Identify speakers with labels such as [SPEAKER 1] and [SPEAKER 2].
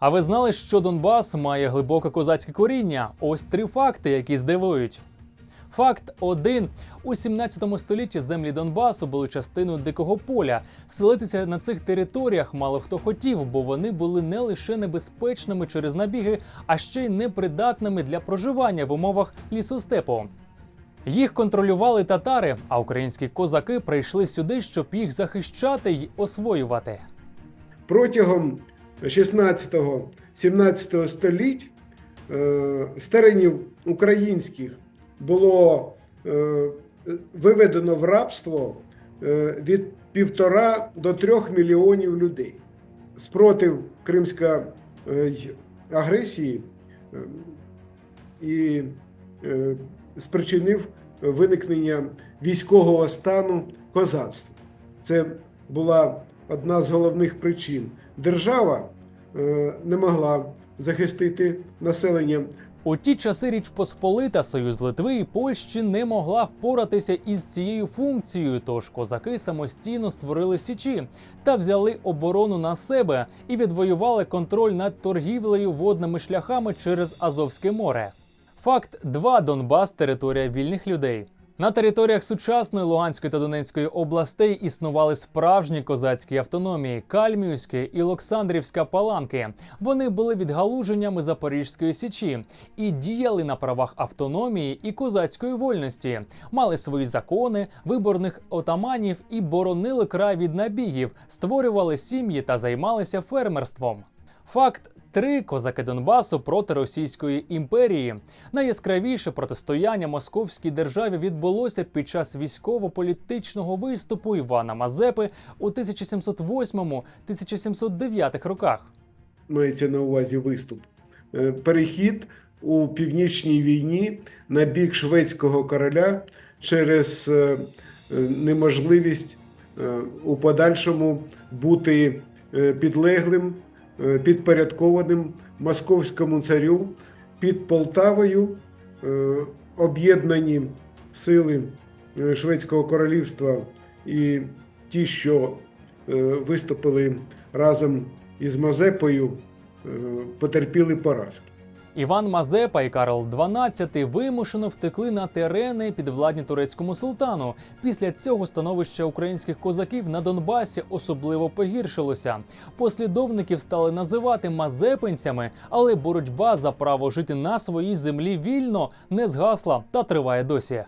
[SPEAKER 1] А ви знали, що Донбас має глибоке козацьке коріння? Ось три факти, які здивують. Факт 1. у 17 столітті землі Донбасу були частиною дикого поля. Селитися на цих територіях мало хто хотів, бо вони були не лише небезпечними через набіги, а ще й непридатними для проживання в умовах лісостепу. Їх контролювали татари, а українські козаки прийшли сюди, щоб їх захищати й освоювати.
[SPEAKER 2] Протягом 16-17 століть е, з теренів українських було е, виведено в рабство е, від півтора до трьох мільйонів людей. Спротив кримської агресії і спричинив виникнення військового стану козацтва. Це була одна з головних причин. Держава е, не могла захистити населення.
[SPEAKER 1] У ті часи Річ Посполита, Союз Литви і Польщі не могла впоратися із цією функцією. Тож козаки самостійно створили січі та взяли оборону на себе і відвоювали контроль над торгівлею водними шляхами через Азовське море. Факт 2. Донбас територія вільних людей. На територіях сучасної Луганської та Донецької областей існували справжні козацькі автономії Кальміївська і Олександрівська паланки. Вони були відгалуженнями Запорізької січі і діяли на правах автономії і козацької вольності, мали свої закони, виборних отаманів і боронили край від набігів, створювали сім'ї та займалися фермерством. Факт. Три козаки Донбасу проти Російської імперії. Найяскравіше протистояння московській державі відбулося під час військово-політичного виступу Івана Мазепи у 1708-1709 роках.
[SPEAKER 2] Мається на увазі виступ. Е, Перехід у північній війні на бік шведського короля через е, е, неможливість у подальшому бути підлеглим, підпорядкованим московському царю під Полтавою. е, Об'єднані сили е, Шведського королівства і ті, що е, виступили разом із Мазепою, е, потерпіли поразки.
[SPEAKER 1] Іван Мазепа і Карл XII вимушено втекли на терени підвладні турецькому султану. Після цього становище українських козаків на Донбасі особливо погіршилося. Послідовників стали називати мазепинцями, але боротьба за право жити на своїй землі вільно не згасла та триває досі.